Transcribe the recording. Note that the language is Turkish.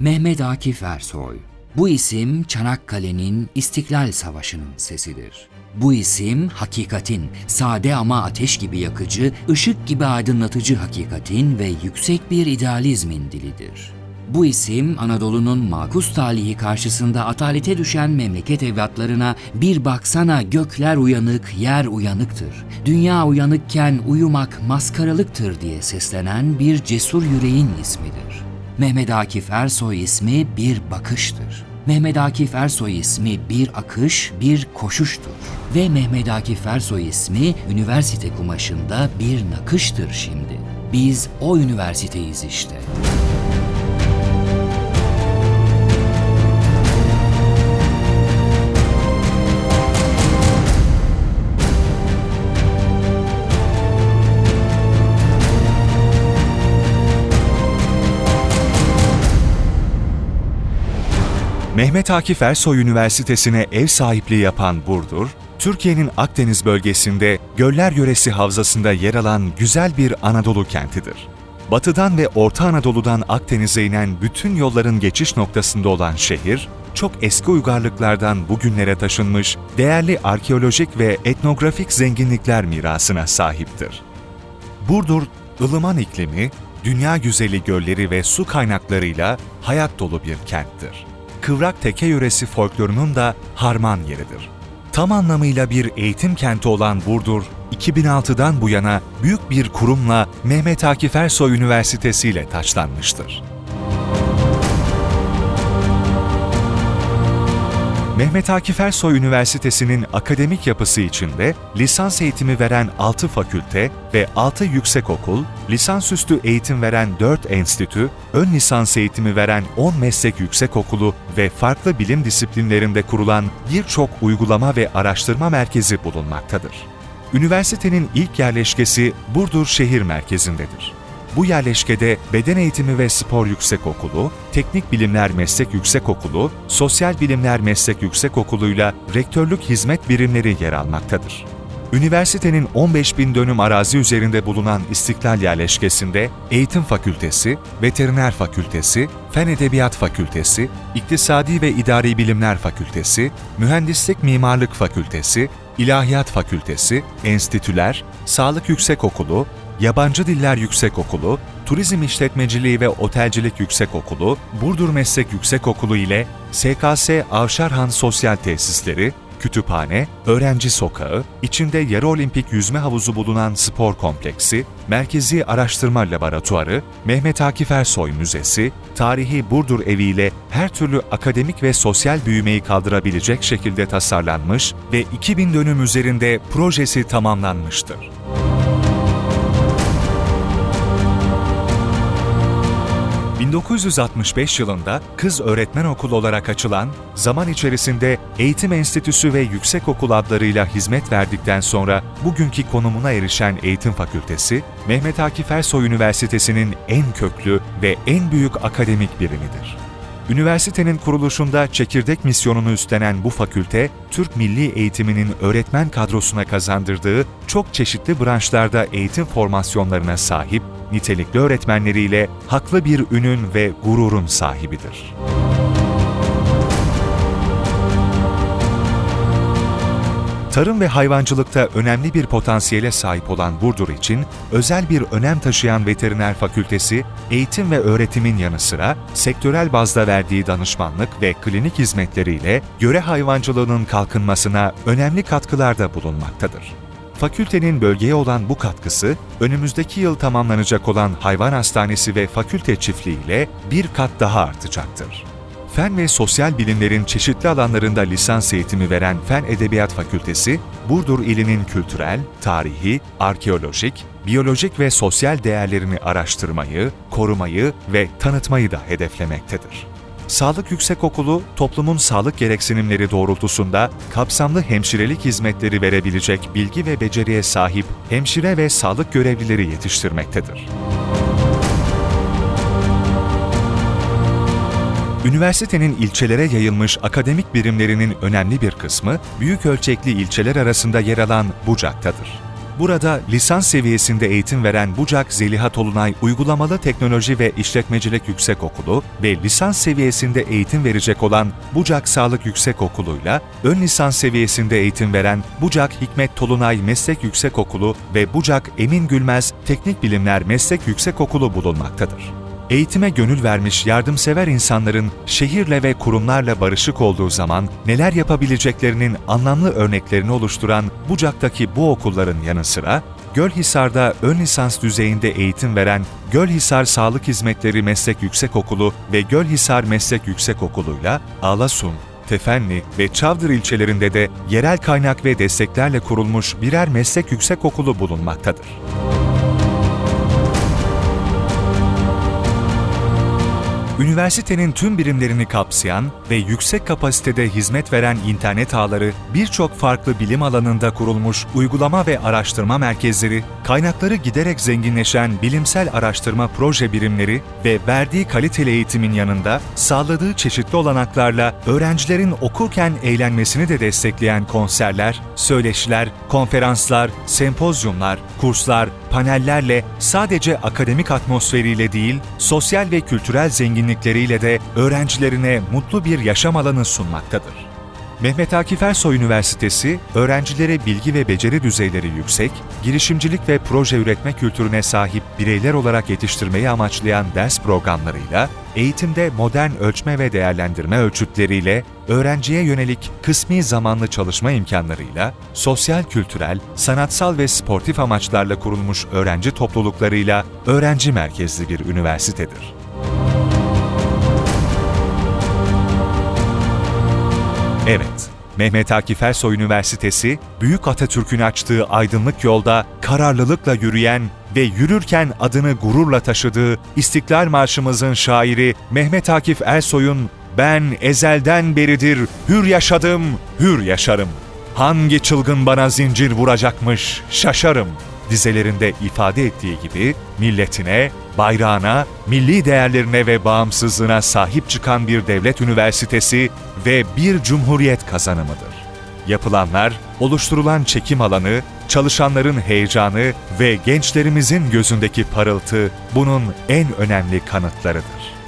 Mehmet Akif Ersoy. Bu isim Çanakkale'nin İstiklal Savaşı'nın sesidir. Bu isim hakikatin, sade ama ateş gibi yakıcı, ışık gibi aydınlatıcı hakikatin ve yüksek bir idealizmin dilidir. Bu isim Anadolu'nun makus talihi karşısında atalete düşen memleket evlatlarına bir baksana gökler uyanık, yer uyanıktır. Dünya uyanıkken uyumak maskaralıktır diye seslenen bir cesur yüreğin ismidir. Mehmet Akif Ersoy ismi bir bakıştır. Mehmet Akif Ersoy ismi bir akış, bir koşuştur. Ve Mehmet Akif Ersoy ismi üniversite kumaşında bir nakıştır şimdi. Biz o üniversiteyiz işte. Mehmet Akif Ersoy Üniversitesi'ne ev sahipliği yapan Burdur, Türkiye'nin Akdeniz bölgesinde Göller Yöresi Havzası'nda yer alan güzel bir Anadolu kentidir. Batıdan ve Orta Anadolu'dan Akdeniz'e inen bütün yolların geçiş noktasında olan şehir, çok eski uygarlıklardan bugünlere taşınmış değerli arkeolojik ve etnografik zenginlikler mirasına sahiptir. Burdur, ılıman iklimi, dünya güzeli gölleri ve su kaynaklarıyla hayat dolu bir kenttir. Kıvrak Teke yöresi folklorunun da harman yeridir. Tam anlamıyla bir eğitim kenti olan Burdur, 2006'dan bu yana büyük bir kurumla Mehmet Akif Ersoy Üniversitesi ile taçlanmıştır. Mehmet Akif Ersoy Üniversitesi'nin akademik yapısı içinde lisans eğitimi veren 6 fakülte ve 6 yüksekokul, lisansüstü eğitim veren 4 enstitü, ön lisans eğitimi veren 10 meslek yüksekokulu ve farklı bilim disiplinlerinde kurulan birçok uygulama ve araştırma merkezi bulunmaktadır. Üniversitenin ilk yerleşkesi Burdur şehir merkezindedir. Bu yerleşkede Beden Eğitimi ve Spor Yüksekokulu, Teknik Bilimler Meslek Yüksekokulu, Sosyal Bilimler Meslek Yüksekokulu'yla rektörlük hizmet birimleri yer almaktadır. Üniversitenin 15 bin dönüm arazi üzerinde bulunan İstiklal yerleşkesinde Eğitim Fakültesi, Veteriner Fakültesi, Fen Edebiyat Fakültesi, İktisadi ve İdari Bilimler Fakültesi, Mühendislik Mimarlık Fakültesi, İlahiyat Fakültesi, enstitüler, Sağlık Yüksekokulu, Yabancı Diller Yüksekokulu, Turizm İşletmeciliği ve Otelcilik Yüksekokulu, Burdur Meslek Yüksekokulu ile SKS Avşarhan Sosyal Tesisleri, kütüphane, öğrenci sokağı, içinde yarı olimpik yüzme havuzu bulunan spor kompleksi, Merkezi Araştırma Laboratuvarı, Mehmet Akif Ersoy Müzesi, tarihi Burdur Evi ile her türlü akademik ve sosyal büyümeyi kaldırabilecek şekilde tasarlanmış ve 2000 dönüm üzerinde projesi tamamlanmıştır. 1965 yılında Kız Öğretmen Okulu olarak açılan, zaman içerisinde Eğitim Enstitüsü ve Yüksekokul adlarıyla hizmet verdikten sonra bugünkü konumuna erişen Eğitim Fakültesi, Mehmet Akif Ersoy Üniversitesi'nin en köklü ve en büyük akademik birimidir. Üniversitenin kuruluşunda çekirdek misyonunu üstlenen bu fakülte, Türk milli eğitiminin öğretmen kadrosuna kazandırdığı çok çeşitli branşlarda eğitim formasyonlarına sahip, nitelikli öğretmenleriyle haklı bir ünün ve gururun sahibidir. Tarım ve hayvancılıkta önemli bir potansiyele sahip olan Burdur için özel bir önem taşıyan veteriner fakültesi, eğitim ve öğretimin yanı sıra sektörel bazda verdiği danışmanlık ve klinik hizmetleriyle göre hayvancılığının kalkınmasına önemli katkılarda bulunmaktadır. Fakültenin bölgeye olan bu katkısı, önümüzdeki yıl tamamlanacak olan hayvan hastanesi ve fakülte çiftliğiyle bir kat daha artacaktır. Fen ve sosyal bilimlerin çeşitli alanlarında lisans eğitimi veren Fen Edebiyat Fakültesi, Burdur ilinin kültürel, tarihi, arkeolojik, biyolojik ve sosyal değerlerini araştırmayı, korumayı ve tanıtmayı da hedeflemektedir. Sağlık Yüksekokulu, toplumun sağlık gereksinimleri doğrultusunda kapsamlı hemşirelik hizmetleri verebilecek bilgi ve beceriye sahip hemşire ve sağlık görevlileri yetiştirmektedir. Üniversitenin ilçelere yayılmış akademik birimlerinin önemli bir kısmı büyük ölçekli ilçeler arasında yer alan Bucak'tadır. Burada lisans seviyesinde eğitim veren Bucak Zeliha Tolunay Uygulamalı Teknoloji ve İşletmecilik Yüksekokulu ve lisans seviyesinde eğitim verecek olan Bucak Sağlık Yüksekokulu'yla ön lisans seviyesinde eğitim veren Bucak Hikmet Tolunay Meslek Yüksekokulu ve Bucak Emin Gülmez Teknik Bilimler Meslek Yüksekokulu bulunmaktadır. Eğitime gönül vermiş yardımsever insanların şehirle ve kurumlarla barışık olduğu zaman neler yapabileceklerinin anlamlı örneklerini oluşturan Bucak'taki bu okulların yanı sıra, Gölhisar'da ön lisans düzeyinde eğitim veren Gölhisar Sağlık Hizmetleri Meslek Yüksekokulu ve Gölhisar Meslek Yüksekokulu'yla Ağlasun, Tefenli ve Çavdır ilçelerinde de yerel kaynak ve desteklerle kurulmuş birer meslek yüksekokulu bulunmaktadır. Üniversitenin tüm birimlerini kapsayan ve yüksek kapasitede hizmet veren internet ağları, birçok farklı bilim alanında kurulmuş uygulama ve araştırma merkezleri, kaynakları giderek zenginleşen bilimsel araştırma proje birimleri ve verdiği kaliteli eğitimin yanında sağladığı çeşitli olanaklarla öğrencilerin okurken eğlenmesini de destekleyen konserler, söyleşiler, konferanslar, sempozyumlar, kurslar, panellerle sadece akademik atmosferiyle değil, sosyal ve kültürel zenginlikleriyle de öğrencilerine mutlu bir yaşam alanı sunmaktadır. Mehmet Akif Ersoy Üniversitesi, öğrencilere bilgi ve beceri düzeyleri yüksek, girişimcilik ve proje üretme kültürüne sahip bireyler olarak yetiştirmeyi amaçlayan ders programlarıyla, eğitimde modern ölçme ve değerlendirme ölçütleriyle, öğrenciye yönelik kısmi zamanlı çalışma imkanlarıyla, sosyal kültürel, sanatsal ve sportif amaçlarla kurulmuş öğrenci topluluklarıyla öğrenci merkezli bir üniversitedir. Evet, Mehmet Akif Ersoy Üniversitesi, Büyük Atatürk'ün açtığı aydınlık yolda kararlılıkla yürüyen ve yürürken adını gururla taşıdığı İstiklal Marşımızın şairi Mehmet Akif Ersoy'un "Ben ezelden beridir hür yaşadım, hür yaşarım. Hangi çılgın bana zincir vuracakmış, şaşarım." dizelerinde ifade ettiği gibi milletine, bayrağına, milli değerlerine ve bağımsızlığına sahip çıkan bir devlet üniversitesi ve bir cumhuriyet kazanımıdır. Yapılanlar, oluşturulan çekim alanı, çalışanların heyecanı ve gençlerimizin gözündeki parıltı bunun en önemli kanıtlarıdır.